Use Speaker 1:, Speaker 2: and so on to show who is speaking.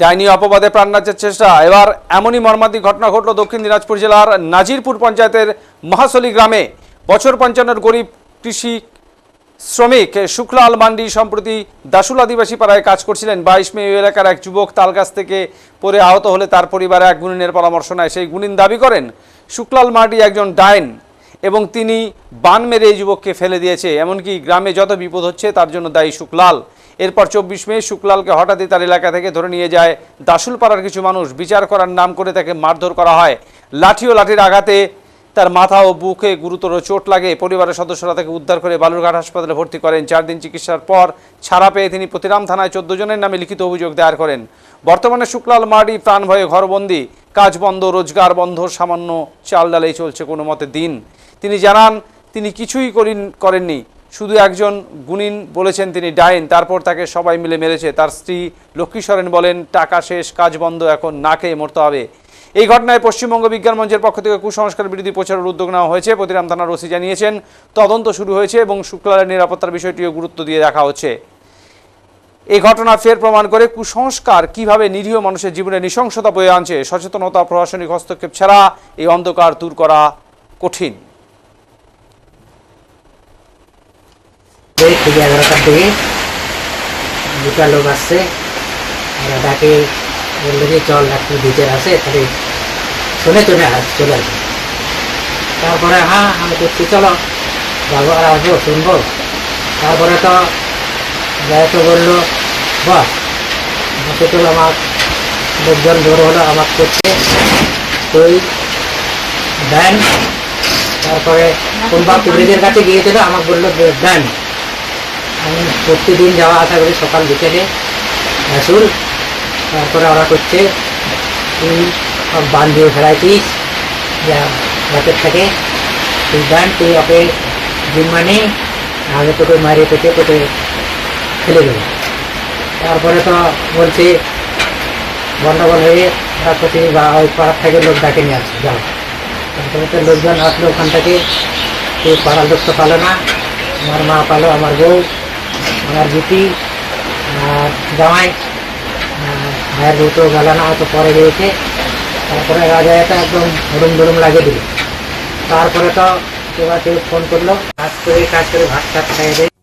Speaker 1: ডাইনি অপবাদে প্রাণনাথের চেষ্টা। এবার এমনই মর্মান্তিক ঘটনা ঘটল দক্ষিণ দিনাজপুর জেলার নাজিরপুর পঞ্চায়েতের মহাসলি গ্রামে। বছর পঞ্চান্নর গরিব কৃষি শ্রমিক শুক্লাল মান্ডি সম্প্রতি দাসুল আদিবাসী পাড়ায় কাজ করছিলেন। বাইশ মে এলাকার এক যুবক তাল গাছ থেকে পরে আহত হলে তার পরিবারে এক গুণিনের পরামর্শ নেয়। সেই গুণিন দাবি করেন শুক্লাল মান্ডি একজন ডাইন এবং তিনি বান মেরে এই যুবককে ফেলে দিয়েছে। এমনকি গ্রামে যত বিপদ হচ্ছে তার জন্য দায়ী শুক্লাল এরপর চব্বিশ মে শুক্লালকে হঠাৎই তার এলাকা থেকে ধরে নিয়ে যায় দাসুলপাড়ার কিছু মানুষ। বিচার করার নাম করে তাকে মারধর করা হয়। লাঠি ও লাঠির আঘাতে তার মাথা ও বুকে গুরুতর চোট লাগে। পরিবারের সদস্যরা তাকে উদ্ধার করে বালুরঘাট হাসপাতালে ভর্তি করেন। চার দিন চিকিৎসার পর ছাড়া পেয়ে তিনি প্রতিরাম থানায় চোদ্দ জনের নামে লিখিত অভিযোগ দায়ের করেন। বর্তমানে শুক্লাল মার্ডি প্রাণ ভয়ে ঘরবন্দি। কাজ বন্ধ, রোজগার বন্ধ, সামান্য চাল ডালেই চলছে কোনো মতে দিন। তিনি জানান, তিনি কিছুই করিন করেননি। শুধু একজন গুণিন বলেছেন তিনি ডাইন, তারপর তাকে সবাই মিলে মেরেছে। তার স্ত্রী লক্ষ্মী সরেন বলেন, টাকা শেষ, কাজ বন্ধ, এখন না খেয়ে মরতে হবে। এই ঘটনায় পশ্চিমবঙ্গ বিজ্ঞান মঞ্চের পক্ষ থেকে কুসংস্কার বিরোধী প্রচারের উদ্যোগ নেওয়া হয়েছে। প্রতিরাম থানার ওসি জানিয়েছেন, তদন্ত শুরু হয়েছে এবং শুক্লালের নিরাপত্তার বিষয়টিও গুরুত্ব দিয়ে দেখা হচ্ছে। এই ঘটনা ফের প্রমাণ করে কুসংস্কার কীভাবে নিরীহ মানুষের জীবনে নৃশংসতা বয়ে আনছে। সচেতনতা, প্রশাসনিক হস্তক্ষেপ ছাড়া এই অন্ধকার দূর করা কঠিন।
Speaker 2: এই থেকে এগারোটার দিকে দুটা লোক আসছে। ওরা ডাকে, বলল যে, চল একটু ভিতরে আসে, তাহলে শুনে চলে আস চলে আসবে তারপরে হ্যাঁ আমি করছি, চলো। যাব আর আসব, শুনব। তারপরে তো যাই তো বলল বস বসে তো আমার লোকজন জোর হলো আমার করছে। তুই দেন তারপরে কোনবা পুলিশের কাছে গিয়েছিল, আমাকে বলল দেন প্রতিদিন যাওয়া আসা করি সকাল বিকেলে, আসুন। তারপরে ওরা করছে তুই সব বান দিয়ে ফেলাইছিস যা রাতের থেকে তুই দেন তুই ওকে জিম্মা নেই আগে তোকে মারিয়ে পেটে তোকে ফেলে দেবে। তারপরে তো বলছে, গন্ডগোল হয়ে ওরা প্রতি বা ওই পাড়ার থেকে লোক ডাকে নিয়ে আসছে, যাও। তারপরে তো লোকজন আসলো ওখান থেকে কেউ পাড়ার লোক তো পালো না, আমার মা পালো, আমার বউ আর জামাই, আর ভাইয়ের দুটো গেল না হয়তো পরে গিয়েছে তারপরে রাজা এটা একদম হরুম ধরুম লাগিয়ে দিল। তারপরে তো কেউ কেউ ফোন করল, কাজ করে কাজ করে ভাত টাত খাইয়ে দেয়।